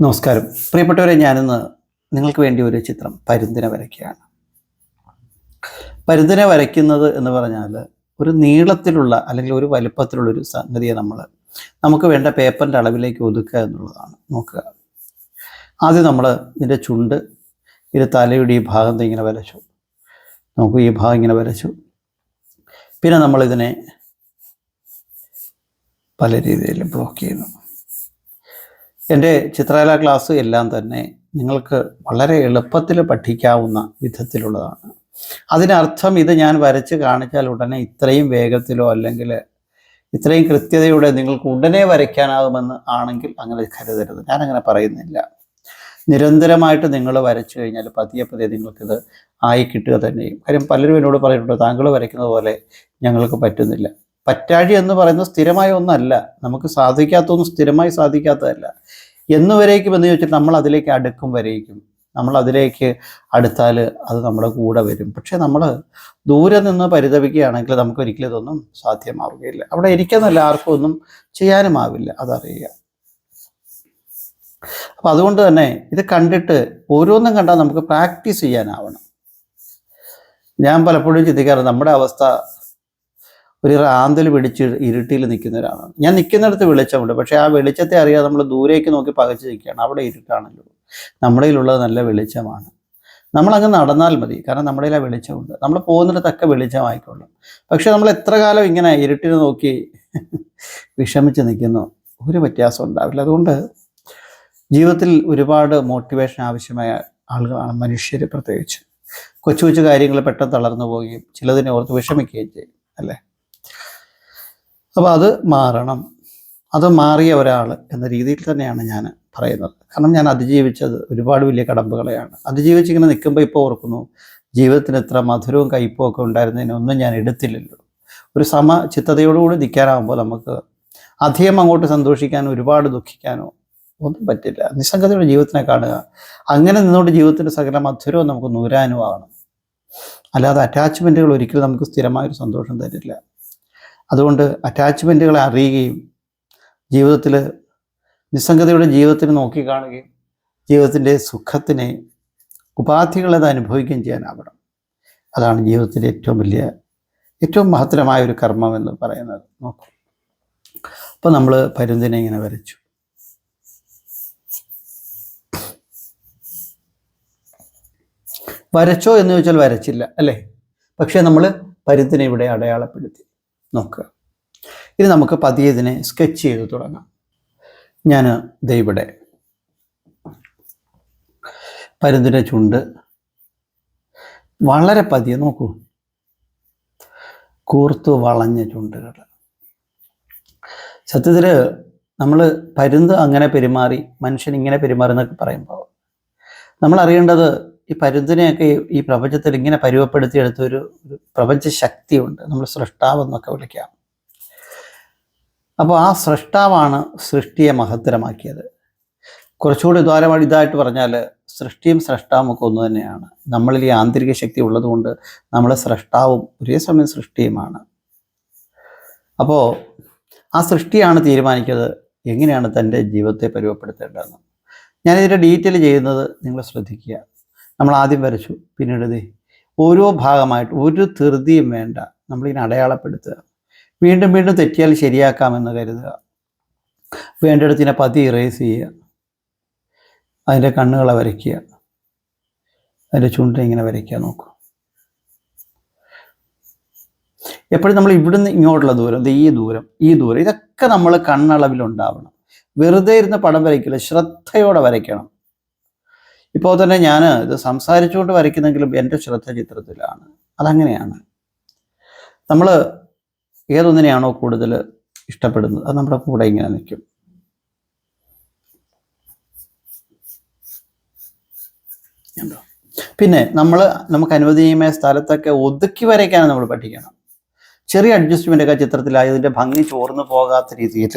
നമസ്കാരം. പ്രിയപ്പെട്ടവരെ ഞാനിന്ന് നിങ്ങൾക്ക് വേണ്ടി ഒരു ചിത്രം പരുന്തിന വരയ്ക്കുകയാണ്. പരുന്തിനെ വരയ്ക്കുന്നത് എന്ന് പറഞ്ഞാൽ ഒരു നീളത്തിലുള്ള അല്ലെങ്കിൽ ഒരു വലുപ്പത്തിലുള്ള ഒരു സംഗതിയെ നമ്മൾ നമുക്ക് വേണ്ട പേപ്പറിന്റെ അളവിലേക്ക് ഒതുക്കുക എന്നുള്ളതാണ്. നോക്കുക. ആദ്യം നമ്മൾ ഇതിന്റെ ചുണ്ട് ഇത് തലയുടെ ഈ ഭാഗം ഇങ്ങനെ വരച്ചു. നമുക്ക് ഈ ഭാഗം ഇങ്ങനെ വരച്ചു. പിന്നെ നമ്മളിതിനെ പല രീതിയിലും ബ്ലോക്ക് ചെയ്യുന്നു. എന്റെ ചിത്രകല ക്ലാസ് എല്ലാം തന്നെ നിങ്ങൾക്ക് വളരെ എളുപ്പത്തിൽ പഠിക്കാവുന്ന വിധത്തിലുള്ളതാണ്. അതിനർത്ഥം ഇത് ഞാൻ വരച്ച് കാണിച്ചാൽ ഉടനെ ഇത്രയും വേഗത്തിലോ അല്ലെങ്കിൽ ഇത്രയും കൃത്യതയോടെ നിങ്ങൾക്ക് ഉടനെ വരയ്ക്കാനാകുമെന്ന് ആണെങ്കിൽ അങ്ങനെ കരുതരുത്. ഞാനങ്ങനെ പറയുന്നില്ല. നിരന്തരമായിട്ട് നിങ്ങൾ വരച്ചു കഴിഞ്ഞാൽ പതിയെ പതിയെ നിങ്ങൾക്കിത് ആയി കിട്ടുക തന്നെയും. കാര്യം പലരും എന്നോട് പറയുന്നുണ്ട് താങ്കൾ വരയ്ക്കുന്നത് പോലെ ഞങ്ങൾക്ക് പറ്റുന്നില്ല. പറ്റാഴി എന്ന് പറയുന്നത് സ്ഥിരമായ ഒന്നല്ല. നമുക്ക് സാധിക്കാത്തൊന്നും സ്ഥിരമായി സാധിക്കാത്തതല്ല. എന്ന് വരേക്കും എന്ന് ചോദിച്ചാൽ നമ്മൾ അതിലേക്ക് അടുക്കും വരേക്കും. നമ്മൾ അതിലേക്ക് അടുത്താൽ അത് നമ്മുടെ കൂടെ വരും. പക്ഷേ നമ്മൾ ദൂരെ നിന്ന് പരിതപിക്കുകയാണെങ്കിൽ നമുക്ക് ഒരിക്കലും ഇതൊന്നും സാധ്യമാവുകയില്ല. അവിടെ ഇരിക്കുന്നല്ല ആർക്കും ഒന്നും ചെയ്യാനുമാവില്ല അതറിയുക. അപ്പം അതുകൊണ്ട് തന്നെ ഇത് കണ്ടിട്ട് ഓരോന്നും കണ്ടാൽ നമുക്ക് പ്രാക്ടീസ് ചെയ്യാനാവണം. ഞാൻ പലപ്പോഴും ചിന്തിക്കാറ് നമ്മുടെ അവസ്ഥ ഒരു റാന്തൽ പിടിച്ച് ഇരുട്ടിൽ നിൽക്കുന്ന ഒരാളാണ് ഞാൻ നിൽക്കുന്നിടത്ത് വെളിച്ചമുണ്ട്. പക്ഷേ ആ വെളിച്ചത്തെ അറിയാതെ നമ്മൾ ദൂരേക്ക് നോക്കി പകച്ച് നിൽക്കുകയാണ്. അവിടെ ഇരുട്ടാണല്ലോ. നമ്മുടെ കയ്യിലുള്ളത് നല്ല വെളിച്ചമാണ്. നമ്മളങ്ങ് നടന്നാൽ മതി. കാരണം നമ്മുടെ ആ വെളിച്ചമുണ്ട്. നമ്മൾ പോകുന്നിടത്തൊക്കെ വെളിച്ചമായിക്കൊള്ളും. പക്ഷെ നമ്മൾ എത്ര കാലം ഇങ്ങനെ ഇരുട്ടിന് നോക്കി വിഷമിച്ച് നിൽക്കുന്നു? ഒരു വ്യത്യാസം ഉണ്ടാവില്ല. അതുകൊണ്ട് ജീവിതത്തിൽ ഒരുപാട് മോട്ടിവേഷൻ ആവശ്യമായ ആളുകളാണ് മനുഷ്യർ പ്രത്യേകിച്ച്. കൊച്ചു കൊച്ചു കാര്യങ്ങൾ പെട്ടെന്ന് തളർന്നു പോവുകയും ചിലതിനെ ഓർത്ത് വിഷമിക്കുകയും ചെയ്യും. അല്ലേ? അപ്പോൾ അത് മാറണം. അത് മാറിയ ഒരാൾ എന്ന രീതിയിൽ തന്നെയാണ് ഞാൻ പറയുന്നത്. കാരണം ഞാൻ അതിജീവിച്ചത് ഒരുപാട് വലിയ കടമ്പകളെയാണ്. അതിജീവിച്ചിങ്ങനെ നിൽക്കുമ്പോൾ ഇപ്പോൾ ഓർക്കുന്നു ജീവിതത്തിന് എത്ര മധുരവും കയ്പും ഒക്കെ ഉണ്ടായിരുന്നതിനൊന്നും ഞാൻ എടുത്തില്ലല്ലോ. ഒരു സമ ചിത്തതയോടുകൂടി നിൽക്കാനാകുമ്പോൾ നമുക്ക് അധികം അങ്ങോട്ട് സന്തോഷിക്കാനോ ഒരുപാട് ദുഃഖിക്കാനോ ഒന്നും പറ്റില്ല. നിസ്സംഗതയുടെ ജീവിതത്തിനെ കാണുക. അങ്ങനെ നിന്നുകൊണ്ട് ജീവിതത്തിന്റെ സകല മധുരവും നമുക്ക് നൂരാനുമാകണം അല്ലാതെ അറ്റാച്ച്മെന്റുകൾ ഒരിക്കലും നമുക്ക് സ്ഥിരമായൊരു സന്തോഷം തരില്ല. അതുകൊണ്ട് അറ്റാച്ച്മെന്റുകളെ അറിയുകയും ജീവിതത്തിൽ നിസ്സംഗതയുടെ ജീവിതത്തിന് നോക്കിക്കാണുകയും ജീവിതത്തിന്റെ സുഖത്തിനെ ഉപാധികളത് അനുഭവിക്കുകയും ചെയ്യാനാവണം. അതാണ് ജീവിതത്തിന്റെ ഏറ്റവും വലിയ ഏറ്റവും മഹത്തരമായ ഒരു കർമ്മം എന്ന് പറയുന്നത്. നോക്കൂ. അപ്പോൾ നമ്മൾ പരുന്തിനെ ഇങ്ങനെ വരച്ചു. വരച്ചോ എന്ന് ചോദിച്ചാൽ വരച്ചില്ല അല്ലേ? പക്ഷേ നമ്മൾ പരുന്തിനെ ഇവിടെ അടയാളപ്പെടുത്തി. നോക്കുക. ഇനി നമുക്ക് പതിയെ ഇതിനെ സ്കെച്ച് ചെയ്ത് തുടങ്ങാം. ഞാൻ ദൈവടെ പരുന്തിന്റെ ചുണ്ട് വളരെ പതിയെ നോക്കൂ. കൂർത്തു വളഞ്ഞ ചുണ്ടുകൾ. സത്യത്തിൽ നമ്മൾ പരുന്ത് അങ്ങനെ പെരുമാറി മനുഷ്യൻ ഇങ്ങനെ പെരുമാറി എന്നൊക്കെ പറയുമ്പോൾ നമ്മൾ അറിയേണ്ടത് ഈ പരുന്തിനെയൊക്കെ ഈ- പ്രപഞ്ചത്തിൽ ഇങ്ങനെ പരുവപ്പെടുത്തിയെടുത്ത ഒരു പ്രപഞ്ച ശക്തിയുണ്ട് നമ്മൾ സൃഷ്ടാവെന്നൊക്കെ വിളിക്കാം. അപ്പോൾ ആ സൃഷ്ടാവാണ് സൃഷ്ടിയെ മഹത്തരമാക്കിയത്. കുറച്ചുകൂടി ദ്വാരമായി ഇതായിട്ട് പറഞ്ഞാൽ സൃഷ്ടിയും സൃഷ്ടാവും ഒക്കെ ഒന്ന് തന്നെയാണ്. നമ്മളിൽ ഈ ആന്തരിക ശക്തി ഉള്ളതുകൊണ്ട് നമ്മൾ സൃഷ്ടാവും ഒരേ സമയം സൃഷ്ടിയുമാണ്. അപ്പോൾ ആ സൃഷ്ടിയാണ് തീരുമാനിക്കുന്നത് എങ്ങനെയാണ് തന്റെ ജീവിതത്തെ പരുവപ്പെടുത്തേണ്ടതെന്ന്. ഞാനിതിന്റെ ഡീറ്റെയിൽ ചെയ്യുന്നത് നിങ്ങൾ ശ്രദ്ധിക്കുക. നമ്മൾ ആദ്യം വരച്ചു. പിന്നീട് ദേ ഓരോ ഭാഗമായിട്ട് ഒരു ധൃതിയും വേണ്ട. നമ്മളിങ്ങനെ അടയാളപ്പെടുത്തുക. വീണ്ടും വീണ്ടും തെറ്റിയാൽ ശരിയാക്കാമെന്ന് കരുതുക. വേണ്ടിടത്തിനെ പതി ഇറേസ് ചെയ്യുക. അതിന്റെ കണ്ണുകളെ വരയ്ക്കുക. അതിന്റെ ചുണ്ട ഇങ്ങനെ വരയ്ക്കുക നോക്കൂ. എപ്പോഴും നമ്മൾ ഇവിടുന്ന് ഇങ്ങോട്ടുള്ള ദൂരം ഈ ദൂരം ഈ ദൂരം ഇതൊക്കെ നമ്മൾ കണ്ണളവിലുണ്ടാവണം. വെറുതെ ഇരുന്ന് പടം വരയ്ക്കില്ല ശ്രദ്ധയോടെ വരയ്ക്കണം. ഇപ്പോൾ തന്നെ ഞാൻ ഇത് സംസാരിച്ചുകൊണ്ട് വരയ്ക്കുന്നെങ്കിലും എന്റെ ശ്രദ്ധ ചിത്രത്തിലാണ്. അതങ്ങനെയാണ്. നമ്മൾ ഏതൊന്നിനെയാണോ കൂടുതൽ ഇഷ്ടപ്പെടുന്നത്? അത് നമ്മുടെ കൂടെ ഇങ്ങനെ നിൽക്കും? പിന്നെ നമ്മൾ നമുക്ക് അനുവദനീയമായ സ്ഥലത്തൊക്കെ ഒതുക്കി വരയ്ക്കാൻ നമ്മൾ പഠിക്കണം. ചെറിയ അഡ്ജസ്റ്റ്മെന്റ് ഒക്കെ ചിത്രത്തിലായി അതിന്റെ ഭംഗി ചോർന്നു പോകാത്ത രീതിയിൽ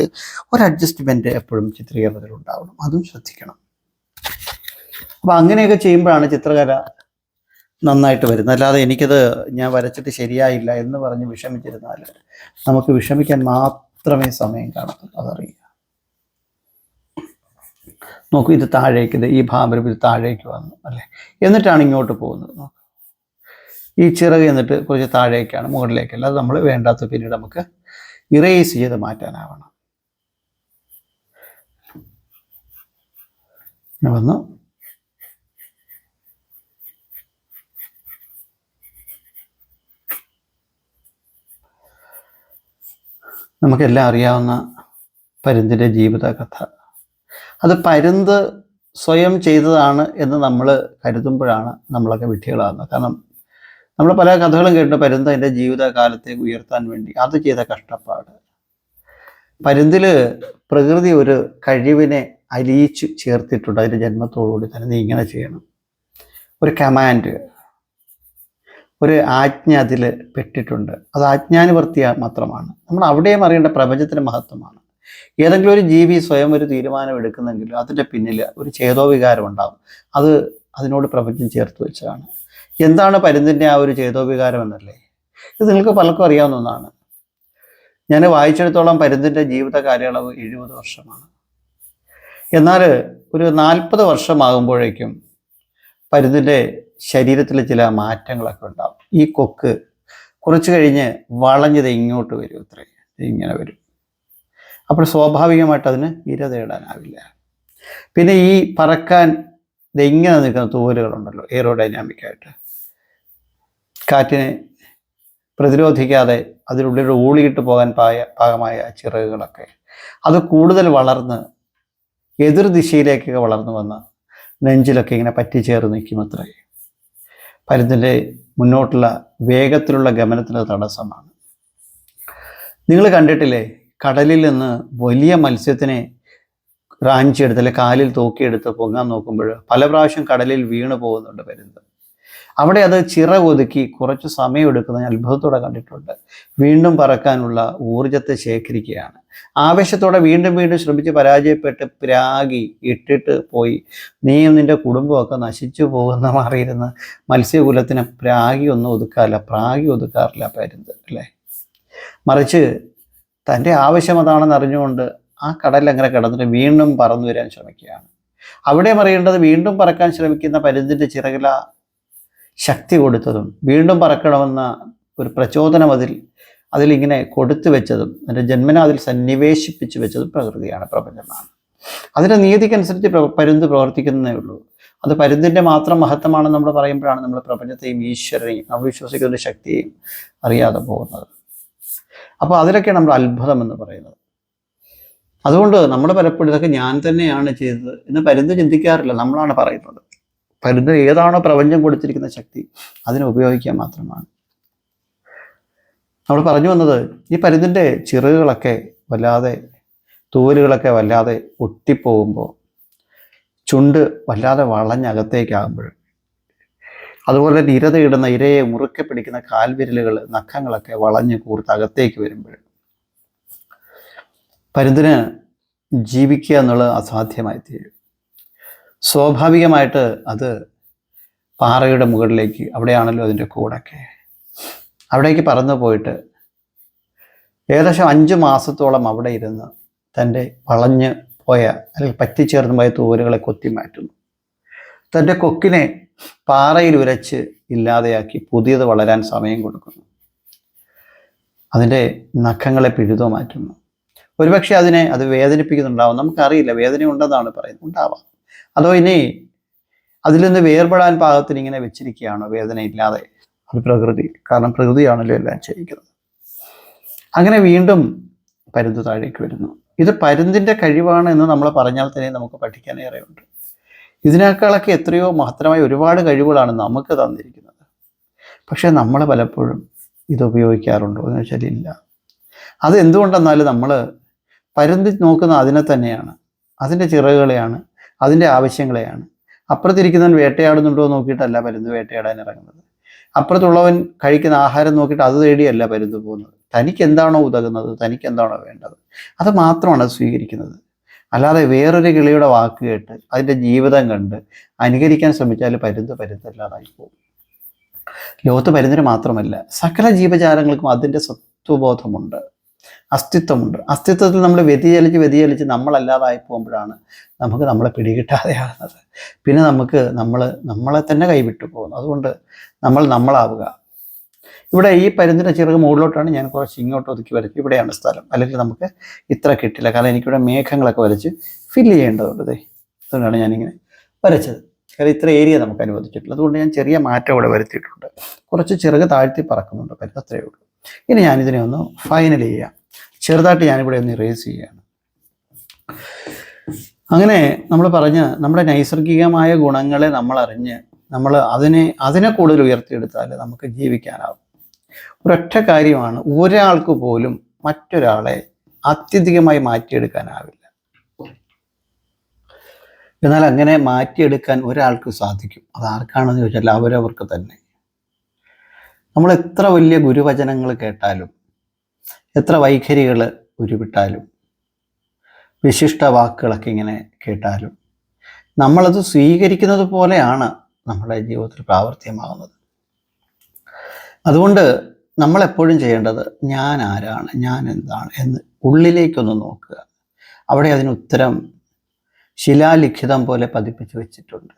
ഒരു അഡ്ജസ്റ്റ്മെന്റ് എപ്പോഴും ചിത്രീകരണത്തിൽ ഉണ്ടാവണം അതും ശ്രദ്ധിക്കണം. അപ്പോൾ അങ്ങനെയൊക്കെ ചെയ്യുമ്പോഴാണ് ചിത്രകല നന്നായിട്ട് വരുന്നത്. അല്ലാതെ എനിക്കത് ഞാൻ വരച്ചിട്ട് ശരിയായില്ല എന്ന് പറഞ്ഞ് വിഷമിച്ചിരുന്നാൽ നമുക്ക് വിഷമിക്കാൻ മാത്രമേ സമയം കാണത്തുള്ളൂ. അതറിയുക നോക്കൂ ഇത് താഴേക്ക് ഇത് ഈ ഭാമരം ഇത് താഴേക്ക് വന്നു അല്ലേ? എന്നിട്ടാണ് ഇങ്ങോട്ട് പോകുന്നത്. നോക്കൂ. ഈ ചിറക് എന്നിട്ട് കുറച്ച് താഴേക്കാണ് മുകളിലേക്കല്ല. അത് നമ്മൾ വേണ്ടാത്ത പിന്നീട് നമുക്ക് ഇറേസ് ചെയ്ത് മാറ്റാനാവണം. വന്നു. നമുക്കെല്ലാം അറിയാവുന്ന പരുന്തിന്റെ ജീവിതകഥ. അത് പരുന്ത് സ്വയം ചെയ്തതാണ് എന്ന് നമ്മൾ കരുതുമ്പോഴാണ് നമ്മളൊക്കെ വിഡ്ഢികളാകുന്നത്. കാരണം നമ്മൾ പല കഥകളും കേട്ട് പരുന്ത് അതിന്റെ ജീവിതകാലത്തേക്ക് ഉയർത്താൻ വേണ്ടി അത് ചെയ്ത കഷ്ടപ്പാട്. പരുന്തിൽ പ്രകൃതി ഒരു കഴിവിനെ അലിയിച്ചു ചേർത്തിട്ടുണ്ട്. അതിന്റെ ജന്മത്തോടുകൂടി തന്നെ നീ ഇങ്ങനെ ചെയ്യണം. ഒരു കമാൻഡ് ഒരു ആജ്ഞ അതിൽ പെട്ടിട്ടുണ്ട്. അത് ആജ്ഞാനുവർത്തി മാത്രമാണ്. നമ്മൾ അവിടെയും അറിയേണ്ട പ്രപഞ്ചത്തിന്റെ മഹത്വമാണ്. ഏതെങ്കിലും ഒരു ജീവി സ്വയം ഒരു തീരുമാനം എടുക്കുന്നെങ്കിൽ അതിന്റെ പിന്നിൽ ഒരു ചേതോവികാരം ഉണ്ടാകും അത് അതിനോട് പ്രപഞ്ചം ചേർത്ത് വെച്ചതാണ്. എന്താണ് പരുന്തിന്റെ ആ ഒരു ചേതോവികാരം എന്നല്ലേ? ഇത് നിങ്ങൾക്ക് പലർക്കും അറിയാവുന്ന ഒന്നാണ്. ഞാൻ വായിച്ചെടുത്തോളം പരുന്തിന്റെ ജീവിത കാലയളവ് എഴുപത് വർഷമാണ്. എന്നാൽ ഒരു നാൽപ്പത് വർഷമാകുമ്പോഴേക്കും പരുന്തിന്റെ ശരീരത്തിൽ ചില മാറ്റങ്ങളൊക്കെ ഉണ്ടാവും. ഈ കൊക്ക് കുറച്ച് കഴിഞ്ഞ് വളഞ്ഞത് ഇങ്ങോട്ട് വരും ഇത്രേ ഇങ്ങനെ വരും. അപ്പോൾ സ്വാഭാവികമായിട്ട് അതിന് ഇര തേടാനാവില്ല. പിന്നെ ഈ പറക്കാൻ ഇതെങ്ങനെ നിൽക്കുന്ന തൂവലുകളുണ്ടല്ലോ എയറോഡൈനാമിക്കായിട്ട് കാറ്റിനെ പ്രതിരോധിക്കാതെ അതിനുള്ളിൽ ഊളിയിട്ട് പോകാൻ പായ പാകമായ ചിറകുകളൊക്കെ. അത് കൂടുതൽ വളർന്ന് എതിർ ദിശയിലേക്കൊക്കെ വളർന്നു വന്ന് നെഞ്ചിലൊക്കെ ഇങ്ങനെ പറ്റിച്ചേർന്ന് നിൽക്കുമത്രേ പരുന്തിന്റെ മുന്നോട്ടുള്ള വേഗത്തിലുള്ള ഗമനത്തിന് തടസ്സമാണ്. നിങ്ങൾ കണ്ടിട്ടില്ലേ? കടലിൽ നിന്ന് വലിയ മത്സ്യത്തിനെ റാഞ്ചിയെടുത്ത് അല്ലെ കാലിൽ തൂക്കിയെടുത്ത് പൊങ്ങാൻ നോക്കുമ്പോൾ പല പ്രാവശ്യം കടലിൽ വീണ് പോകുന്നുണ്ട് പരുന്ത്. അവിടെ അത് ചിറകൊതുക്കി കുറച്ച് സമയം എടുക്കുന്ന അത്ഭുതത്തോടെ കണ്ടിട്ടുണ്ട്. വീണ്ടും പറക്കാനുള്ള ഊർജത്തെ ശേഖരിക്കുകയാണ്. ആവേശത്തോടെ വീണ്ടും വീണ്ടും ശ്രമിച്ച് പരാജയപ്പെട്ട് പ്രാഗി ഇട്ടിട്ട് പോയി. നീയും നിന്റെ കുടുംബമൊക്കെ നശിച്ചു പോകുന്ന മാറിയിരുന്ന മത്സ്യകുലത്തിന് പ്രാഗി ഒന്നും ഒതുക്കാറില്ല പ്രാഗി ഒതുക്കാറില്ല പരുന്ത് അല്ലേ? മറിച്ച് തന്റെ ആവശ്യം അതാണെന്ന് അറിഞ്ഞുകൊണ്ട് ആ കടലിൽ അങ്ങനെ കിടന്നിട്ട് വീണ്ടും പറന്നു വരാൻ ശ്രമിക്കുകയാണ്. അവിടെ അറിയേണ്ടത് വീണ്ടും പറക്കാൻ ശ്രമിക്കുന്ന പരുന്തിന്റെ ചിറകില ശക്തി കൊടുത്തതും വീണ്ടും പറക്കണമെന്ന ഒരു പ്രചോദനം അതിൽ അതിലിങ്ങനെ കൊടുത്തു വെച്ചതും എന്റെ ജന്മന അതിൽ സന്നിവേശിപ്പിച്ചു വെച്ചതും പ്രകൃതിയാണ് പ്രപഞ്ചമാണ്. അതിന്റെ നീതിക്കനുസരിച്ച് പ്ര- പരുന്ത് പ്രവർത്തിക്കുന്നതേ ഉള്ളൂ. അത് പരുന്തിന്റെ മാത്രം മഹത്വമാണെന്ന് നമ്മൾ പറയുമ്പോഴാണ് നമ്മൾ പ്രപഞ്ചത്തെയും ഈശ്വരനെയും അവിശ്വസിക്കുന്ന ശക്തിയെയും അറിയാതെ പോകുന്നത്. അപ്പോൾ അതിലൊക്കെയാണ് നമ്മൾ അത്ഭുതം എന്ന് പറയുന്നത്. അതുകൊണ്ട് നമ്മൾ പലപ്പോഴും ഇതൊക്കെ ഞാൻ തന്നെയാണ് ചെയ്തത് എന്ന് പരുന്ത് ചിന്തിക്കാറില്ല നമ്മളാണ് പറയുന്നത്. പരുന്ത് ഏതാണോ പ്രപഞ്ചം കൊടുത്തിരിക്കുന്ന ശക്തി അതിനെ ഉപയോഗിക്കുക മാത്രമാണ്. നമ്മൾ പറഞ്ഞു വന്നത് ഈ പരുന്തിന്റെ ചിറകുകളൊക്കെ വല്ലാതെ തൂവലുകളൊക്കെ വല്ലാതെ ഒട്ടിപ്പോകുമ്പോൾ ചുണ്ട് വല്ലാതെ വളഞ്ഞകത്തേക്കാകുമ്പോൾ അതുപോലെ തന്നെ ഇരതയിടുന്ന ഇരയെ മുറുക്കെ പിടിക്കുന്ന കാൽവിരലുകൾ നഖങ്ങളൊക്കെ വളഞ്ഞ് കൂർത്ത് അകത്തേക്ക് വരുമ്പോൾ പരുന്തിന് ജീവിക്കുക എന്നുള്ളത് അസാധ്യമായി തീരും സ്വാഭാവികമായിട്ട് അത് പാറയുടെ മുകളിലേക്ക് അവിടെയാണല്ലോ അതിന്റെ കൂടൊക്കെ. അവിടേക്ക് പറന്നു പോയിട്ട് ഏകദേശം അഞ്ച് മാസത്തോളം അവിടെ ഇരുന്ന് തന്റെ വളഞ്ഞ് പോയ അല്ലെങ്കിൽ പറ്റിച്ചേർന്ന് പോയ തൂവലുകളെ കൊത്തി മാറ്റുന്നു. തന്റെ കൊക്കിനെ പാറയിൽ ഉരച്ച് ഇല്ലാതെയാക്കി പുതിയത് വളരാൻ സമയം കൊടുക്കുന്നു. അതിന്റെ നഖങ്ങളെ പിഴുതോ മാറ്റുന്നു. ഒരുപക്ഷെ അതിനെ അത് വേദനിപ്പിക്കുന്നുണ്ടാവും. നമുക്കറിയില്ല വേദന ഉണ്ടെന്നാണ് പറയുന്നത്. ഉണ്ടാവാം. അതോ ഇനി അതിൽ നിന്ന് വേർപെടാൻ പാകത്തിന് ഇങ്ങനെ വെച്ചിരിക്കുകയാണോ? വേദനയില്ലാതെ. അത് പ്രകൃതി. കാരണം പ്രകൃതിയാണല്ലോ എല്ലാം ചെയ്യിക്കുന്നത്. അങ്ങനെ വീണ്ടും പരുന്ത് താഴേക്ക് വരുന്നു. ഇത് പരുന്തിന്റെ കഴിവാണ് എന്ന് നമ്മൾ പറഞ്ഞാൽ തന്നെ നമുക്ക് പഠിക്കാനേറെയുണ്ട് ഇതിനേക്കാളൊക്കെ എത്രയോ മഹത്തരമായ ഒരുപാട് കഴിവുകളാണ് നമുക്ക് തന്നിരിക്കുന്നത്. പക്ഷേ നമ്മൾ പലപ്പോഴും ഇത് ഉപയോഗിക്കാറുണ്ടോ എന്ന് വെച്ചാൽ ഇല്ല. അത് എന്തുകൊണ്ടെന്നാൽ നമ്മൾ പരുന്തി നോക്കുന്ന അതിനെ തന്നെയാണ്. അതിന്റെ ചിറകുകളെയാണ് അതിന്റെ ആവശ്യങ്ങളെയാണ്. അപ്പുറത്തിരിക്കുന്നവൻ വേട്ടയാടുന്നുണ്ടോ നോക്കിയിട്ടല്ല പരുന്ന് വേട്ടയാടാൻ ഇറങ്ങുന്നത്. അപ്പുറത്തുള്ളവൻ കഴിക്കുന്ന ആഹാരം നോക്കിയിട്ട് അത് തേടിയല്ല പരുന്ന് പോകുന്നത്. തനിക്ക് എന്താണോ ഉതകുന്നത് തനിക്ക് എന്താണോ വേണ്ടത്? അത് മാത്രമാണ് സ്വീകരിക്കുന്നത്. അല്ലാതെ വേറൊരു കിളിയുടെ വാക്ക് കേട്ട് അതിന്റെ ജീവിതം കണ്ട് അനുകരിക്കാൻ ശ്രമിച്ചാൽ പരുന്ത് പരുന്തല്ലാതായി പോകും. ലോകത്ത് പരുന്തിന് മാത്രമല്ല സകല ജീവജാലങ്ങൾക്കും അതിന്റെ സത്വബോധമുണ്ട്. അസ്തിത്വമുണ്ട്. അസ്തിത്വത്തിൽ നമ്മൾ വ്യതിചലിച്ച് വ്യതിചലിച്ച് നമ്മളല്ലാതായി പോകുമ്പോഴാണ് നമുക്ക് നമ്മളെ പിടികിട്ടാതെയാകുന്നത്. പിന്നെ നമുക്ക് നമ്മൾ നമ്മളെ തന്നെ കൈവിട്ടു പോകുന്നു. അതുകൊണ്ട് നമ്മൾ നമ്മളാവുക. ഇവിടെ ഈ പരുന്തിന്റെ ചിറക് മുകളിലോട്ടാണ് ഞാൻ കുറച്ച് ഇങ്ങോട്ട് ഒതുക്കി വരച്ച് ഇവിടെയാണ് സ്ഥലം. അല്ലെങ്കിൽ നമുക്ക് ഇത്ര കിട്ടില്ല. കാരണം എനിക്കിവിടെ മേഘങ്ങളൊക്കെ വരച്ച് ഫില്ല് ചെയ്യേണ്ടതുണ്ട് ദേ. അതുകൊണ്ടാണ് ഞാനിങ്ങനെ വരച്ചത്. കാരണം ഇത്ര ഏരിയ നമുക്ക് അനുവദിച്ചിട്ടില്ല. അതുകൊണ്ട് ഞാൻ ചെറിയ മാറ്റം ഇവിടെ വരുത്തിയിട്ടുണ്ട്. കുറച്ച് ചിറക് താഴ്ത്തി പറക്കുന്നുണ്ട് പരുന്ത്. അത്രയേ ഉള്ളൂ. ഇനി ഞാനിതിനെ ഒന്ന് ഫൈനൽ ചെയ്യാം. ചെറുതായിട്ട് ഞാനിവിടെ ഒന്ന് ഇറേസ് ചെയ്യുകയാണ് അങ്ങനെ നമ്മൾ പറഞ്ഞ് നമ്മുടെ നൈസർഗികമായ ഗുണങ്ങളെ നമ്മൾ അറിഞ്ഞ് നമ്മൾ അതിനെ അതിനെ കൂടുതൽ ഉയർത്തിയെടുത്താൽ നമുക്ക് ജീവിക്കാനാവും. ഒരൊറ്റ കാര്യമാണ് ഒരാൾക്ക് പോലും മറ്റൊരാളെ അത്യധികമായി മാറ്റിയെടുക്കാനാവില്ല. എന്നാൽ അങ്ങനെ മാറ്റിയെടുക്കാൻ ഒരാൾക്ക് സാധിക്കും. അത് ആർക്കാണെന്ന് ചോദിച്ചാൽ അവരവർക്ക് തന്നെ. നമ്മൾ എത്ര വലിയ ഗുരുവചനങ്ങൾ കേട്ടാലും എത്ര വൈഖരികൾ ഉരുവിട്ടാലും വിശിഷ്ട വാക്കുകളൊക്കെ ഇങ്ങനെ കേട്ടാലും നമ്മളത് സ്വീകരിക്കുന്നത് പോലെയാണ് നമ്മുടെ ജീവിതത്തിൽ പ്രാവർത്തികമാകുന്നത്. അതുകൊണ്ട് നമ്മളെപ്പോഴും ചെയ്യേണ്ടത് ഞാൻ ആരാണ് ഞാൻ എന്താണ് എന്ന് ഉള്ളിലേക്കൊന്ന് നോക്കുക. അവിടെ അതിന് ഉത്തരം ശിലാലിഖിതം പോലെ പതിപ്പിച്ച് വെച്ചിട്ടുണ്ട്.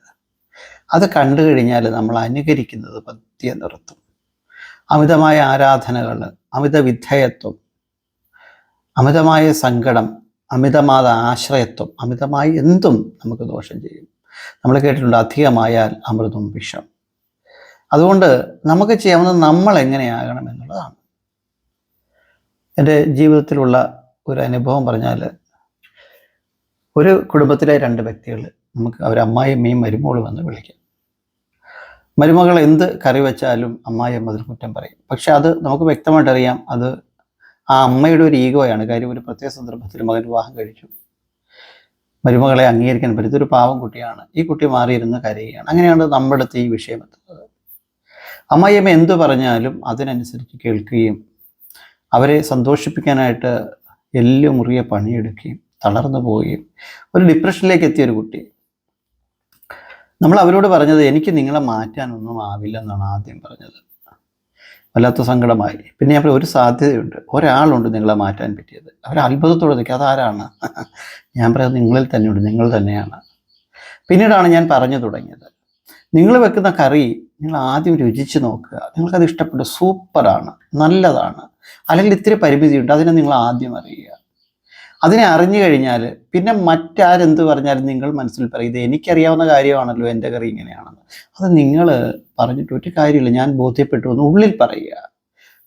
അത് കണ്ടു കഴിഞ്ഞാൽ നമ്മൾ അനുകരിക്കുന്നത് പതിയെ നിർത്തും അമിതമായ ആരാധനകൾ അമിത വിധേയത്വം അമിതമായ സങ്കടം അമിതമായ ആശ്രയത്വം അമിതമായി എന്തും നമുക്ക് ദോഷം ചെയ്യും. നമ്മൾ കേട്ടിട്ടുണ്ട് അധികമായാൽ അമൃതും വിഷം. അതുകൊണ്ട് നമുക്ക് ചെയ്യാവുന്നത് നമ്മൾ എങ്ങനെയാകണം എന്നുള്ളതാണ്. എന്റെ ജീവിതത്തിലുള്ള ഒരു അനുഭവം പറഞ്ഞാൽ ഒരു കുടുംബത്തിലെ രണ്ട് വ്യക്തികൾ നമുക്ക് അവർ അമ്മായിയമ്മയും മരുമോളും എന്ന് വിളിക്കാം. മരുമകൾ എന്ത് കറി വെച്ചാലും അമ്മായിയമ്മ അതിന് കുറ്റം പറയും. പക്ഷെ അത് നമുക്ക് വ്യക്തമായിട്ട് അറിയാം അത് ആ അമ്മയുടെ ഒരു ഈഗോയാണ് കാര്യം ഒരു പ്രത്യേക സന്ദർഭത്തിൽ മകൻ വിവാഹം കഴിച്ചു. മരുമകളെ അംഗീകരിക്കാൻ പറ്റുന്ന ഒരു പാവം കുട്ടിയാണ്. ഈ കുട്ടി മാറിയിരുന്ന് കരയുകയാണ്. അങ്ങനെയാണ് നമ്മുടെ ഈ വിഷയം എത്തുന്നത്. അമ്മയമ്മ എന്തു പറഞ്ഞാലും അതിനനുസരിച്ച് കേൾക്കുകയും അവരെ സന്തോഷിപ്പിക്കാനായിട്ട് എല്ലു മുറിയ പണിയെടുക്കുകയും തളർന്നു പോവുകയും ഒരു ഡിപ്രഷനിലേക്ക് എത്തിയ ഒരു കുട്ടി. നമ്മൾ അവരോട് പറഞ്ഞത് എനിക്ക് നിങ്ങളെ മാറ്റാനൊന്നും ആവില്ല എന്നാണ് ആദ്യം പറഞ്ഞത്. വല്ലാത്ത സങ്കടമായി. പിന്നെ ഞാൻ ഒരു സാധ്യതയുണ്ട്. ഒരാളുണ്ട് നിങ്ങളെ മാറ്റാൻ പറ്റിയത്. അവർ അത്ഭുതത്തോടെ നിൽക്കുക. അതാരാണ്? ഞാൻ പറയാം നിങ്ങളിൽ തന്നെയുണ്ട്. നിങ്ങൾ തന്നെയാണ്. പിന്നീടാണ് ഞാൻ പറഞ്ഞു തുടങ്ങിയത്. നിങ്ങൾ വെക്കുന്ന കറി നിങ്ങൾ ആദ്യം രുചിച്ച് നോക്കുക. നിങ്ങൾക്കത് ഇഷ്ടപ്പെട്ടു. സൂപ്പറാണ്. നല്ലതാണ്. അല്ലെങ്കിൽ ഇത്തിരി പരിമിതിയുണ്ട്. അതിനെ നിങ്ങൾ ആദ്യം അറിയുക. അതിനെ അറിഞ്ഞു കഴിഞ്ഞാൽ പിന്നെ മറ്റാരെന്ത് പറഞ്ഞാലും നിങ്ങൾ മനസ്സിൽ പറയും ഇത് എനിക്കറിയാവുന്ന കാര്യമാണല്ലോ എന്റെ കറി ഇങ്ങനെയാണെന്ന്. അത് നിങ്ങൾ പറഞ്ഞിട്ട് ഒരു കാര്യമില്ല. ഞാൻ ബോധ്യപ്പെട്ടു എന്ന് ഉള്ളിൽ പറയുക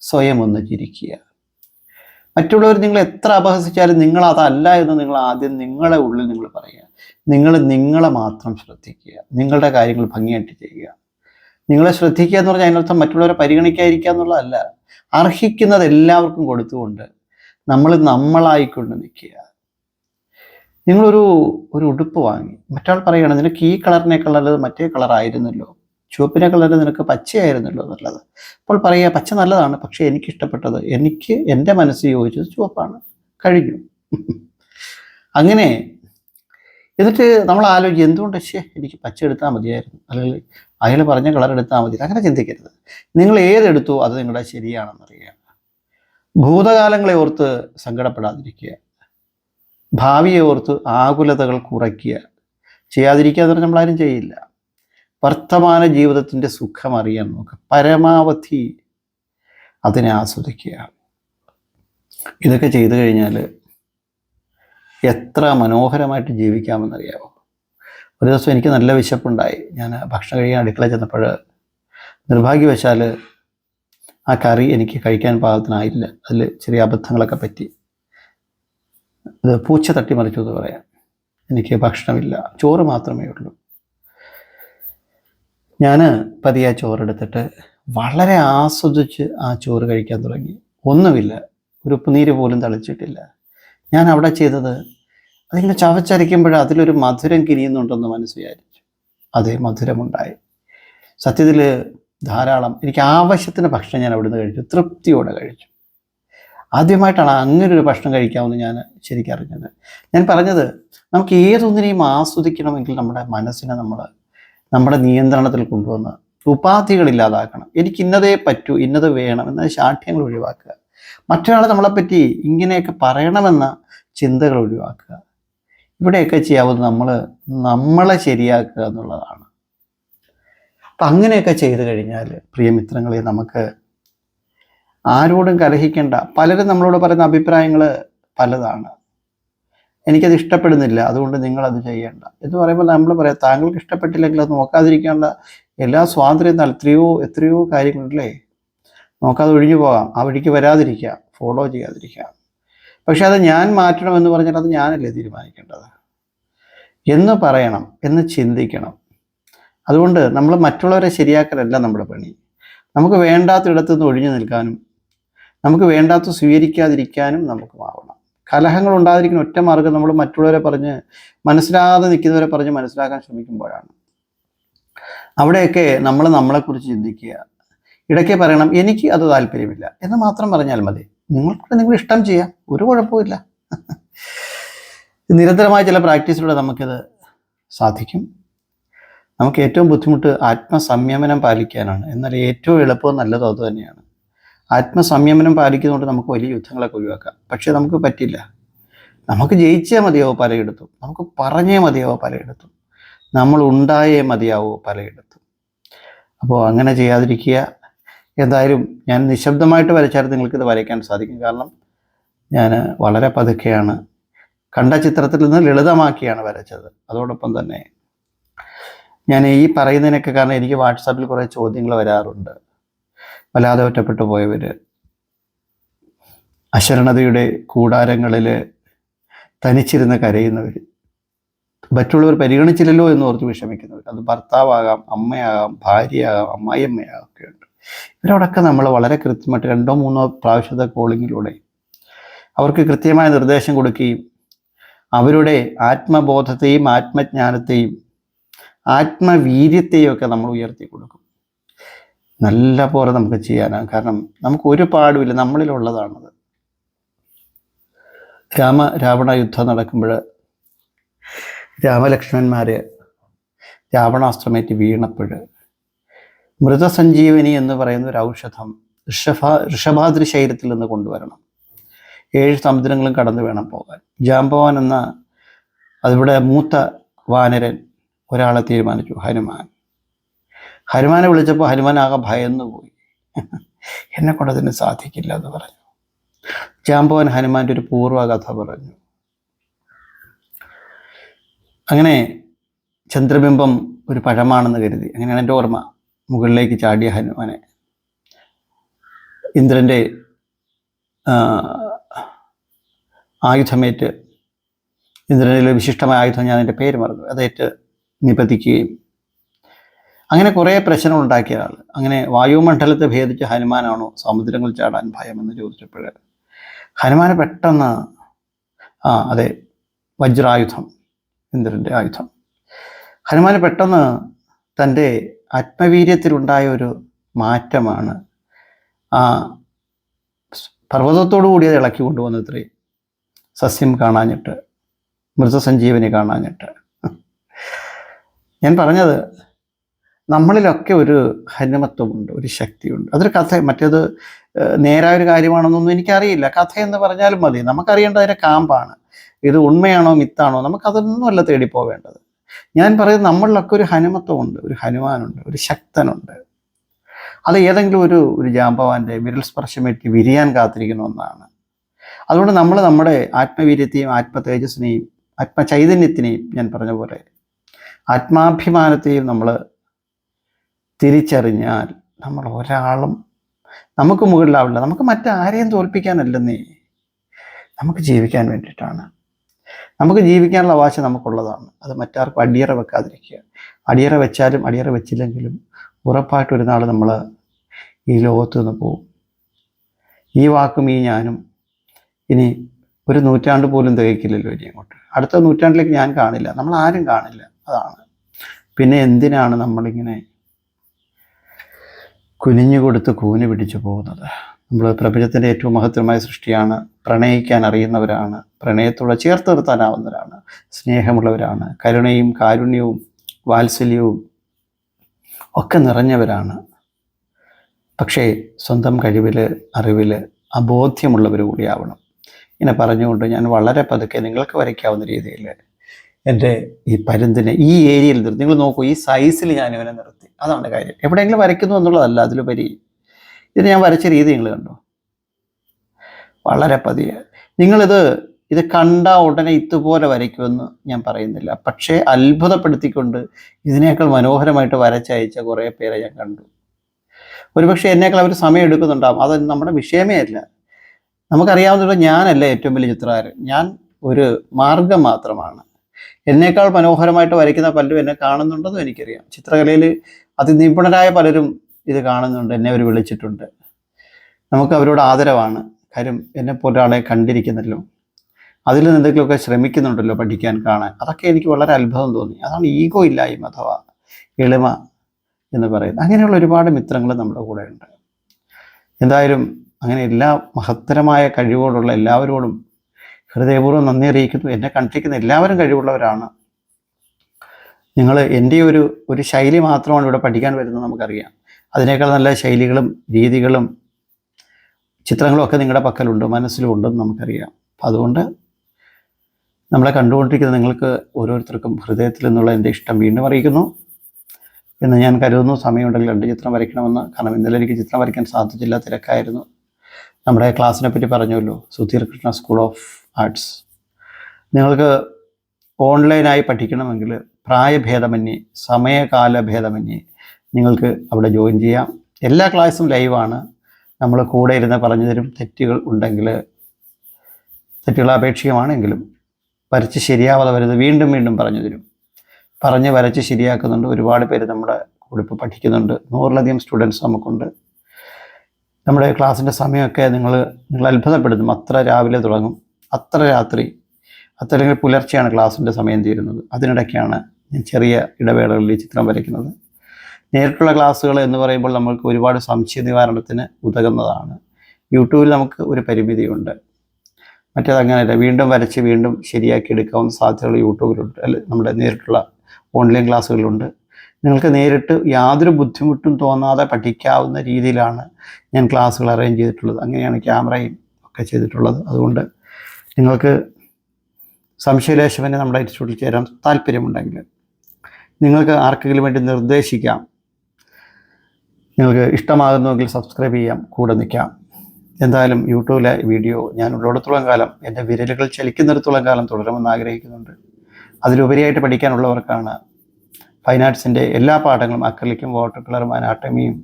സ്വയം ഒന്ന് ചിരിക്കുക. മറ്റുള്ളവർ നിങ്ങൾ എത്ര അപഹസിച്ചാലും നിങ്ങൾ അതല്ല എന്ന് നിങ്ങൾ ആദ്യം നിങ്ങളെ ഉള്ളിൽ നിങ്ങൾ പറയുക. നിങ്ങൾ നിങ്ങളെ മാത്രം ശ്രദ്ധിക്കുക. നിങ്ങളുടെ കാര്യങ്ങൾ ഭംഗിയായിട്ട് ചെയ്യുക. നിങ്ങളെ ശ്രദ്ധിക്കുക എന്ന് പറഞ്ഞാൽ അതിനർത്ഥം മറ്റുള്ളവരെ പരിഗണിക്കാതിരിക്കുക എന്നുള്ളതല്ല. അർഹിക്കുന്നത് എല്ലാവർക്കും കൊടുത്തുകൊണ്ട് നമ്മൾ നമ്മളായിക്കൊണ്ട് നിൽക്കുക. നിങ്ങളൊരു ഒരു ഉടുപ്പ് വാങ്ങി. മറ്റാൾ പറയുകയാണ് നിനക്ക് ഈ കളറിനേക്കാൾ നല്ലത് മറ്റേ കളറായിരുന്നല്ലോ ചുവപ്പിനേക്കാൾ നല്ലത് നിനക്ക് പച്ചയായിരുന്നല്ലോ നല്ലത് അപ്പോൾ പറയുക പച്ച നല്ലതാണ് പക്ഷേ എനിക്ക് ഇഷ്ടപ്പെട്ടത് എനിക്ക് എന്റെ മനസ്സ് യോജിച്ചത് ചുവപ്പാണ്. കഴിഞ്ഞു. അങ്ങനെ എന്നിട്ട് നമ്മൾ ആലോചിച്ച് എന്തുകൊണ്ട്? ശേ എനിക്ക് പച്ച എടുത്താൽ മതിയായിരുന്നു. അല്ലെങ്കിൽ അയാൾ പറഞ്ഞ കളർ എടുത്താൽ മതി. അങ്ങനെ ചിന്തിക്കരുത്. നിങ്ങൾ ഏതെടുത്തോ അത് നിങ്ങളുടെ ശരിയാണെന്നറിയുക. ഭൂതകാലങ്ങളെ ഓർത്ത് സങ്കടപ്പെടാതിരിക്കുക. ഭാവിയെ ഓർത്ത് ആകുലതകൾ കുറയ്ക്കുക. പറഞ്ഞാൽ നമ്മളാരും ചെയ്യില്ല. വർത്തമാന ജീവിതത്തിന്റെ സുഖം അറിയാൻ നോക്കുക. പരമാവധി അതിനെ ആസ്വദിക്കുക. ഇതൊക്കെ ചെയ്തു കഴിഞ്ഞാൽ എത്ര മനോഹരമായിട്ട് ജീവിക്കാമെന്നറിയാമോ ഒരു ദിവസം എനിക്ക് നല്ല വിശപ്പുണ്ടായി. ഞാൻ ഭക്ഷണം കഴിക്കാൻ അടുക്കള ചെന്നപ്പോൾ നിർഭാഗ്യവശാൽ ആ കറി എനിക്ക് കഴിക്കാൻ പാകത്തിനായില്ല. അതിൽ ചെറിയ അബദ്ധങ്ങളൊക്കെ പറ്റി. അത് പൂച്ച തട്ടിമറിച്ചു എന്ന് പറയാം. എനിക്ക് ഭക്ഷണമില്ല. ചോറ് മാത്രമേ ഉള്ളൂ. ഞാൻ പതിയെ ചോറെടുത്തിട്ട് വളരെ ആസ്വദിച്ച് ആ ചോറ് കഴിക്കാൻ തുടങ്ങി. ഒന്നുമില്ല. ഒരു ഉപ്പുനീര് പോലും തളിച്ചിട്ടില്ല. ഞാൻ അവിടെ ചെയ്തത് അതിങ്ങനെ ചവച്ചരയ്ക്കുമ്പോൾ അതിലൊരു മധുരം കിരിയുന്നുണ്ടെന്ന് മനസ്സ് വിചാരിച്ചു. അതേ മധുരമുണ്ടായി. സത്യത്തിൽ ധാരാളം എനിക്ക് ആവശ്യത്തിന് ഭക്ഷണം ഞാൻ അവിടുന്ന് കഴിച്ചു തൃപ്തിയോടെ കഴിച്ചു. ആദ്യമായിട്ടാണ് അങ്ങനെ ഒരു ഭക്ഷണം കഴിക്കാമെന്ന് ഞാൻ ശരിക്കും അറിഞ്ഞത്. ഞാൻ പറഞ്ഞത് നമുക്ക് ഏതൊന്നിനെയും ആസ്വദിക്കണമെങ്കിൽ നമ്മുടെ മനസ്സിനെ നമ്മൾ നമ്മുടെ നിയന്ത്രണത്തിൽ കൊണ്ടുവന്ന് ഉപാധികൾ ഇല്ലാതാക്കണം. എനിക്ക് ഇന്നതേ പറ്റൂ ഇന്നത് വേണം എന്ന ശാഠ്യങ്ങൾ ഒഴിവാക്കുക. മറ്റൊരാൾ നമ്മളെപ്പറ്റി ഇങ്ങനെയൊക്കെ പറയണമെന്ന ചിന്തകൾ ഒഴിവാക്കുക. ഇവിടെയൊക്കെ ചെയ്യാവുന്നത് നമ്മൾ നമ്മളെ ശരിയാക്കുക എന്നുള്ളതാണ്. അപ്പം അങ്ങനെയൊക്കെ ചെയ്തു കഴിഞ്ഞാൽ പ്രിയമിത്രങ്ങളെ നമുക്ക് ആരോടും കലഹിക്കേണ്ട. പലരും നമ്മളോട് പറയുന്ന അഭിപ്രായങ്ങൾ പലതാണ്. എനിക്കത് ഇഷ്ടപ്പെടുന്നില്ല അതുകൊണ്ട് നിങ്ങളത് ചെയ്യേണ്ട. എന്ന് പറയുമ്പോൾ നമ്മൾ പറയാം താങ്കൾക്ക് ഇഷ്ടപ്പെട്ടില്ലെങ്കിൽ അത് നോക്കാതിരിക്കേണ്ട. എല്ലാ സ്വാതന്ത്ര്യം എത്രയോ എത്രയോ കാര്യങ്ങളുണ്ടല്ലേ നോക്കാതെ ഒഴിഞ്ഞു പോകാം. ആ വഴിക്ക് വരാതിരിക്കാം ഫോളോ ചെയ്യാതിരിക്കാം പക്ഷെ അത് ഞാൻ മാറ്റണമെന്ന് പറഞ്ഞാൽ അത് ഞാനല്ലേ തീരുമാനിക്കേണ്ടത്? എന്ന് പറയണം എന്ന് ചിന്തിക്കണം. അതുകൊണ്ട് നമ്മൾ മറ്റുള്ളവരെ ശരിയാക്കലല്ല നമ്മുടെ പണി. നമുക്ക് വേണ്ടാത്തിടത്തു നിന്ന് ഒഴിഞ്ഞു നിൽക്കാനും നമുക്ക് വേണ്ടാത്ത സ്വീകരിക്കാതിരിക്കാനും നമുക്ക് ആവണം കലഹങ്ങൾ ഉണ്ടാതിരിക്കുന്ന ഒറ്റ മാർഗം നമ്മൾ മറ്റുള്ളവരെ പറഞ്ഞ് മനസ്സിലാകാതെ നിൽക്കുന്നവരെ പറഞ്ഞ് മനസ്സിലാക്കാൻ ശ്രമിക്കുമ്പോഴാണ്. അവിടെയൊക്കെ നമ്മൾ നമ്മളെക്കുറിച്ച് ചിന്തിക്കുക. ഇടയ്ക്ക് പറയണം എനിക്ക് അത് താല്പര്യമില്ല. എന്ന് മാത്രം പറഞ്ഞാൽ മതി. നിങ്ങൾക്ക് നിങ്ങൾ ഇഷ്ടം ചെയ്യാം. ഒരു കുഴപ്പമില്ല നിരന്തരമായ ചില പ്രാക്ടീസിലൂടെ നമുക്കിത് സാധിക്കും. നമുക്ക് ഏറ്റവും ബുദ്ധിമുട്ട് ആത്മസംയമനം പാലിക്കാനാണ്. എന്നാൽ ഏറ്റവും എളുപ്പവും നല്ലതും അത് തന്നെയാണ്. ആത്മസംയമനം പാലിക്കുന്നതുകൊണ്ട് നമുക്ക് വലിയ യുദ്ധങ്ങളൊക്കെ ഒഴിവാക്കാം. പക്ഷേ നമുക്ക് പറ്റില്ല. നമുക്ക് ജയിച്ചേ മതിയാവോ പലയിടത്തും. നമുക്ക് പറഞ്ഞേ മതിയാവോ പലയിടത്തും. നമ്മൾ ഉണ്ടായേ മതിയാവോ പലയിടത്തും. അപ്പോൾ അങ്ങനെ ചെയ്യാതിരിക്കുക. എന്തായാലും ഞാൻ നിശബ്ദമായിട്ട് വരച്ചാൽ നിങ്ങൾക്കിത് വരയ്ക്കാൻ സാധിക്കും. കാരണം ഞാൻ വളരെ പതുക്കെയാണ്. കണ്ട ചിത്രത്തിൽ നിന്ന് ലളിതമാക്കിയാണ് വരച്ചത്. അതോടൊപ്പം തന്നെ ഞാൻ ഈ പറയുന്നതിനൊക്കെ കാരണം എനിക്ക് വാട്സാപ്പിൽ കുറേ ചോദ്യങ്ങൾ വരാറുണ്ട്. വല്ലാതെ ഒറ്റപ്പെട്ടു പോയവർ അശരണതയുടെ കൂടാരങ്ങളിൽ തനിച്ചിരുന്ന് കരയുന്നവർ മറ്റുള്ളവർ പരിഗണിച്ചില്ലല്ലോ എന്ന് ഓർത്ത് വിഷമിക്കുന്നവർ അത് ഭർത്താവാകാം അമ്മയാകാം ഭാര്യയാകാം അമ്മായിയമ്മയാകാം ഒക്കെ ഉണ്ട്. ഇവരോടൊക്കെ നമ്മൾ വളരെ കൃത്യമായിട്ട് രണ്ടോ മൂന്നോ പ്രാവശ്യത്തെ കോളിങ്ങിലൂടെ അവർക്ക് കൃത്യമായ നിർദ്ദേശം കൊടുക്കുകയും അവരുടെ ആത്മബോധത്തെയും ആത്മജ്ഞാനത്തെയും ആത്മവീര്യത്തെയും ഒക്കെ നമ്മൾ ഉയർത്തി കൊടുക്കും. നല്ല പോലെ നമുക്ക് ചെയ്യാനാണ് കാരണം നമുക്ക് ഒരു പാടുമില്ല നമ്മളിലുള്ളതാണത്. രാമ രാവണ യുദ്ധം നടക്കുമ്പോൾ രാമലക്ഷ്മണന്മാർ രാവണാസ്ത്രമേറ്റ് വീണപ്പോൾ മൃതസഞ്ജീവനി എന്ന് പറയുന്ന ഒരു ഔഷധം ഋഷഭ ഋഷഭാദ്രി ശൈലത്തിൽ നിന്ന് കൊണ്ടുവരണം. ഏഴ് സമുദ്രങ്ങളും കടന്നു വേണം പോകാൻ. ജാംബവാൻ എന്ന അതിവിടെ മൂത്ത വാനരൻ ഒരാളെ തീരുമാനിച്ചു ഹനുമാൻ. ഹനുമാനെ വിളിച്ചപ്പോൾ ഹനുമാൻ ആകെ ഭയന്നു പോയി എന്നെ കൊണ്ടതിന് സാധിക്കില്ല എന്ന് പറഞ്ഞു. ജാംബവൻ ഹനുമാന്റെ ഒരു പൂർവകഥ പറഞ്ഞു. അങ്ങനെ ചന്ദ്രബിംബം ഒരു പഴമാണെന്ന് കരുതി. അങ്ങനെയാണ് എന്റെ ഓർമ്മ. മുകളിലേക്ക് ചാടിയ ഹനുമാനെ. ഇന്ദ്രന്റെ ആയുധമേറ്റ് ഇന്ദ്രനിലെ വിശിഷ്ടമായ ആയുധം ഞാൻ എന്റെ പേര് മറന്നു. അതേറ്റ് നിപതിക്കുകയും. അങ്ങനെ കുറേ പ്രശ്നങ്ങൾ ഉണ്ടാക്കിയ ആൾ അങ്ങനെ വായുമണ്ഡലത്തെ ഭേദിച്ച് ഹനുമാനാണോ സമുദ്രങ്ങൾ ചാടാൻ ഭയമെന്ന് ചോദിച്ചപ്പോൾ ഹനുമാന് പെട്ടെന്ന് ആ അതെ വജ്രായുധം ഇന്ദ്രന്റെ ആയുധം. ഹനുമാന് പെട്ടെന്ന് തന്റെ ആത്മവീര്യത്തിലുണ്ടായ ഒരു മാറ്റമാണ് ആ പർവതത്തോടു കൂടി അത് ഇളക്കി കൊണ്ടുവന്നത്രേ. സസ്യം കാണാഞ്ഞിട്ട് മൃതസഞ്ജീവനി കാണാഞ്ഞിട്ട്. ഞാൻ പറഞ്ഞത് നമ്മളിലൊക്കെ ഒരു ഹനുമത്വമുണ്ട് ഒരു ശക്തിയുണ്ട്. അതൊരു കഥ. മറ്റേത് നേരായ ഒരു കാര്യമാണെന്നൊന്നും എനിക്കറിയില്ല. കഥ എന്ന് പറഞ്ഞാലും മതി. നമുക്കറിയേണ്ടത് അതിന്റെ കാമ്പാണ്. ഇത് ഉണ്മയാണോ മിത്താണോ? നമുക്കതൊന്നുമല്ല തേടി പോവേണ്ടത് ഞാൻ പറയുന്നത് നമ്മളിലൊക്കെ ഒരു ഹനുമത്വമുണ്ട് ഒരു ഹനുമാനുണ്ട് ഒരു ശക്തനുണ്ട്. അത് ഏതെങ്കിലും ഒരു ഒരു ജാമ്പവാന്റെ വിരൽ സ്പർശമേറ്റി വിരിയാൻ കാത്തിരിക്കുന്ന ഒന്നാണ്. അതുകൊണ്ട് നമ്മൾ നമ്മുടെ ആത്മവീര്യത്തെയും ആത്മ തേജസ്സിനെയും ആത്മചൈതന്യത്തിനെയും ഞാൻ പറഞ്ഞ പോലെ ആത്മാഭിമാനത്തെയും നമ്മൾ തിരിച്ചറിഞ്ഞാൽ നമ്മൾ ഒരാളും നമുക്ക് മുകളിലാവില്ല. നമുക്ക് മറ്റാരെയും തോൽപ്പിക്കാനല്ലെന്നേ. നമുക്ക് ജീവിക്കാൻ വേണ്ടിയിട്ടാണ്. നമുക്ക് ജീവിക്കാനുള്ള അവകാശം നമുക്കുള്ളതാണ്. അത് മറ്റാർക്കും അടിയറ വെക്കാതിരിക്കുക. അടിയറ വെച്ചാലും അടിയറ വെച്ചില്ലെങ്കിലും ഉറപ്പായിട്ട് ഒരു നാൾ നമ്മൾ ഈ ലോകത്തു നിന്ന് പോവും. ഈ വാക്കും ഈ ഞാനും ഇനി ഒരു നൂറ്റാണ്ട് പോലും തികയ്ക്കില്ലല്ലോ ഇനി അങ്ങോട്ട്. അടുത്ത നൂറ്റാണ്ടിലേക്ക് ഞാൻ കാണില്ല. നമ്മൾ ആരും കാണില്ല. അതാണ്. പിന്നെ എന്തിനാണ് നമ്മളിങ്ങനെ കുനിഞ്ഞു കൊടുത്ത് കൂന് പിടിച്ചു പോകുന്നത്? നമ്മൾ പ്രപഞ്ചത്തിന്റെ ഏറ്റവും മഹത്തരമായ സൃഷ്ടിയാണ് പ്രണയിക്കാൻ അറിയുന്നവരാണ്. പ്രണയത്തോടെ ചേർത്ത് നിർത്താനാവുന്നവരാണ്. സ്നേഹമുള്ളവരാണ്. കരുണയും കാരുണ്യവും വാത്സല്യവും ഒക്കെ നിറഞ്ഞവരാണ്. പക്ഷേ സ്വന്തം കഴിവിൽ അറിവിൽ അബോധ്യമുള്ളവർ ബോധ്യമുള്ളവർ കൂടിയാവണം. ഇങ്ങനെ പറഞ്ഞുകൊണ്ട് ഞാൻ വളരെ പതുക്കെ നിങ്ങൾക്ക് വരയ്ക്കാവുന്ന രീതിയിൽ എന്റെ ഈ പരുന്തിനെ ഈ ഏരിയയിൽ നിർത്തി. നിങ്ങൾ നോക്കൂ ഈ സൈസിൽ ഞാൻ ഇവനെ നിർത്തി. അതാണ് കാര്യം. എവിടെയെങ്കിലും വരയ്ക്കുന്നു എന്നുള്ളതല്ല അതിലുപരി. ഇത് ഞാൻ വരച്ച രീതി നിങ്ങൾ കണ്ടു? വളരെ പതിയെ. നിങ്ങളിത് ഇത് കണ്ട ഉടനെ ഇതുപോലെ വരയ്ക്കുമെന്ന് ഞാൻ പറയുന്നില്ല. പക്ഷേ അത്ഭുതപ്പെടുത്തിക്കൊണ്ട് ഇതിനേക്കാൾ മനോഹരമായിട്ട് വരച്ചയച്ച കുറേ പേരെ ഞാൻ കണ്ടു. ഒരുപക്ഷെ എന്നേക്കാൾ അവർ സമയം എടുക്കുന്നുണ്ടാവും. അത് നമ്മുടെ വിഷയമേ അല്ല. നമുക്കറിയാവുന്ന ഞാനല്ല ഏറ്റവും വലിയ ചിത്രകാരൻ. ഞാൻ ഒരു മാർഗം മാത്രമാണ്. എന്നേക്കാൾ മനോഹരമായിട്ട് വരയ്ക്കുന്ന പലരും എന്നെ കാണുന്നുണ്ടെന്നും എനിക്കറിയാം. ചിത്രകലയിൽ അതിനിപുണരായ പലരും ഇത് കാണുന്നുണ്ട് എന്നെ അവർ വിളിച്ചിട്ടുണ്ട്. നമുക്ക് അവരോട് ആദരവാണ്. കാര്യം എന്നെ ഒരാളെ കണ്ടിരിക്കുന്നല്ലോ. അതിൽ നിന്ന് എന്തെങ്കിലുമൊക്കെ ശ്രമിക്കുന്നുണ്ടല്ലോ പഠിക്കാൻ കാണാൻ. അതൊക്കെ എനിക്ക് വളരെ അത്ഭുതം തോന്നി. അതാണ് ഈഗോ ഇല്ലായ്മ അഥവാ എളിമ എന്ന് പറയുന്നത്. അങ്ങനെയുള്ള ഒരുപാട് മിത്രങ്ങൾ നമ്മുടെ കൂടെ ഉണ്ട്. എന്തായാലും അങ്ങനെ എല്ലാ മഹത്തരമായ കഴിവുകളുള്ള എല്ലാവരോടും ഹൃദയപൂർവം നന്ദി അറിയിക്കുന്നു. എന്നെ കണ്ടിരിക്കുന്ന എല്ലാവരും കഴിവുള്ളവരാണ്. നിങ്ങൾ എന്റെ ഒരു ഒരു ശൈലി മാത്രമാണ് ഇവിടെ പഠിക്കാൻ വരുന്നത് നമുക്കറിയാം. അതിനേക്കാൾ നല്ല ശൈലികളും രീതികളും ചിത്രങ്ങളും ഒക്കെ നിങ്ങളുടെ പക്കലുണ്ട് മനസ്സിലും ഉണ്ടെന്ന് നമുക്കറിയാം. അപ്പം അതുകൊണ്ട് നമ്മളെ കണ്ടുകൊണ്ടിരിക്കുന്ന നിങ്ങൾക്ക് ഓരോരുത്തർക്കും ഹൃദയത്തിൽ നിന്നുള്ള എന്റെ ഇഷ്ടം വീണ്ടും അറിയിക്കുന്നു. എന്ന് ഞാൻ കരുതുന്നു. സമയമുണ്ടെങ്കിൽ രണ്ട് ചിത്രം വരയ്ക്കണമെന്ന്. കാരണം ഇന്നലെ എനിക്ക് ചിത്രം വരയ്ക്കാൻ സാധിച്ചില്ല തിരക്കായിരുന്നു. നമ്മുടെ ക്ലാസ്സിനെ പറ്റി പറഞ്ഞല്ലോ. Sudheer Krishna school of arts. നിങ്ങൾക്ക് ഓൺലൈനായി പഠിക്കണമെങ്കിൽ പ്രായഭേദമന്യേ സമയകാല ഭേദമന്യേ നിങ്ങൾക്ക് അവിടെ ജോയിൻ ചെയ്യാം. എല്ലാ ക്ലാസ്സും ലൈവാണ്. നമ്മൾ കൂടെ ഇരുന്ന് പറഞ്ഞു തരും തെറ്റുകൾ ഉണ്ടെങ്കിൽ തെറ്റുകൾ അപേക്ഷികമാണെങ്കിലും വരച്ച് ശരിയാവാതെ വരുന്നത് വീണ്ടും വീണ്ടും പറഞ്ഞു തരും. പറഞ്ഞ് വരച്ച് ശരിയാക്കുന്നുണ്ട്. ഒരുപാട് പേര് നമ്മുടെ കൂടെ ഇപ്പോൾ പഠിക്കുന്നുണ്ട്. നൂറിലധികം സ്റ്റുഡൻസ് നമുക്കുണ്ട്. നമ്മുടെ ക്ലാസ്സിന്റെ സമയമൊക്കെ നിങ്ങൾ നിങ്ങൾ അത്ഭുതപ്പെടുത്തും അത്ര രാവിലെ തുടങ്ങും. അത്ര രാത്രി അത്ര അല്ലെങ്കിൽ പുലർച്ചെയാണ് ക്ലാസ്സിന്റെ സമയം തീരുന്നത്. അതിനിടയ്ക്കാണ് ഞാൻ ചെറിയ ഇടവേളകളിൽ ഈ ചിത്രം വരയ്ക്കുന്നത്. നേരിട്ടുള്ള ക്ലാസ്സുകൾ എന്ന് പറയുമ്പോൾ നമ്മൾക്ക് ഒരുപാട് സംശയ നിവാരണത്തിന് ഉതകുന്നതാണ്. യൂട്യൂബിൽ നമുക്ക് ഒരു പരിമിതിയുണ്ട്. മറ്റേത് അങ്ങനെയല്ല വീണ്ടും വരച്ച് വീണ്ടും ശരിയാക്കി എടുക്കാവുന്ന സാധ്യതകൾ യൂട്യൂബിലുണ്ട്. അല്ല നമ്മുടെ നേരിട്ടുള്ള ഓൺലൈൻ ക്ലാസ്സുകളുണ്ട്. നിങ്ങൾക്ക് നേരിട്ട് യാതൊരു ബുദ്ധിമുട്ടും തോന്നാതെ പഠിക്കാവുന്ന രീതിയിലാണ് ഞാൻ ക്ലാസ്സുകൾ അറേഞ്ച് ചെയ്തിട്ടുള്ളത്. അങ്ങനെയാണ് ക്യാമറയും ഒക്കെ ചെയ്തിട്ടുള്ളത്. അതുകൊണ്ട് നിങ്ങൾക്ക് സംശയലേശവനെ നമ്മുടെ ഇൻസ്റ്റിറ്റ്യൂട്ടിൽ ചേരാൻ താല്പര്യമുണ്ടെങ്കിൽ നിങ്ങൾക്ക് ആർക്കെങ്കിലും വേണ്ടി നിർദ്ദേശിക്കാം. നിങ്ങൾക്ക് ഇഷ്ടമാകുന്നുവെങ്കിൽ സബ്സ്ക്രൈബ് ചെയ്യാം കൂടെ നിൽക്കാം. എന്തായാലും യൂട്യൂബിലെ വീഡിയോ ഞാൻ ഉള്ളിടത്തോളം കാലം എന്റെ വിരലുകൾ ചലിക്കുന്നിടത്തോളം കാലം തുടരുമെന്ന് ആഗ്രഹിക്കുന്നുണ്ട്. അതിലുപരിയായിട്ട് പഠിക്കാനുള്ളവർക്കാണ് ഫൈൻ ആർട്സിന്റെ എല്ലാ പാഠങ്ങളും അക്രലിക്കും വാട്ടർ കളറും അനാട്ടമിയും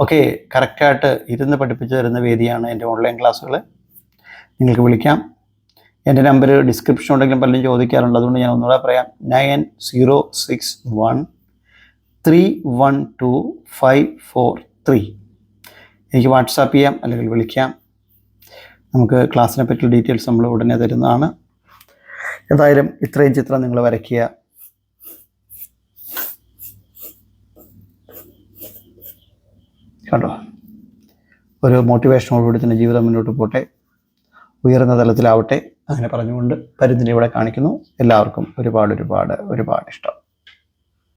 ഒക്കെ കറക്റ്റായിട്ട് ഇരുന്ന് പഠിപ്പിച്ചു തരുന്ന വേദിയാണ് എന്റെ ഓൺലൈൻ ക്ലാസ്സുകൾ നിങ്ങൾക്ക് വിളിക്കാം. എന്റെ നമ്പർ ഡിസ്ക്രിപ്ഷൻ ഉണ്ടെങ്കിലും പലരും ചോദിക്കാറുണ്ട്. അതുകൊണ്ട് ഞാൻ ഒന്നുകൂടെ പറയാം. Nine zero six one three one two five four three. എനിക്ക് വാട്സാപ്പ് ചെയ്യാം അല്ലെങ്കിൽ വിളിക്കാം. നമുക്ക് ക്ലാസ്സിനെ പറ്റിയുള്ള ഡീറ്റെയിൽസ് നമ്മൾ ഉടനെ തരുന്നതാണ്. എന്തായാലും ഇത്രയും ചിത്രം നിങ്ങൾ വരയ്ക്കുക. കണ്ടോ? ഒരു മോട്ടിവേഷനോടുകൂടി തന്നെ ജീവിതം മുന്നോട്ട് പോട്ടെ. ഉയർന്ന തലത്തിലാവട്ടെ. അങ്ങനെ പറഞ്ഞുകൊണ്ട് പരുന്തിനെ ഇവിടെ കാണിക്കുന്നു. എല്ലാവർക്കും ഒരുപാട് ഒരുപാട് ഒരുപാട് ഇഷ്ടം.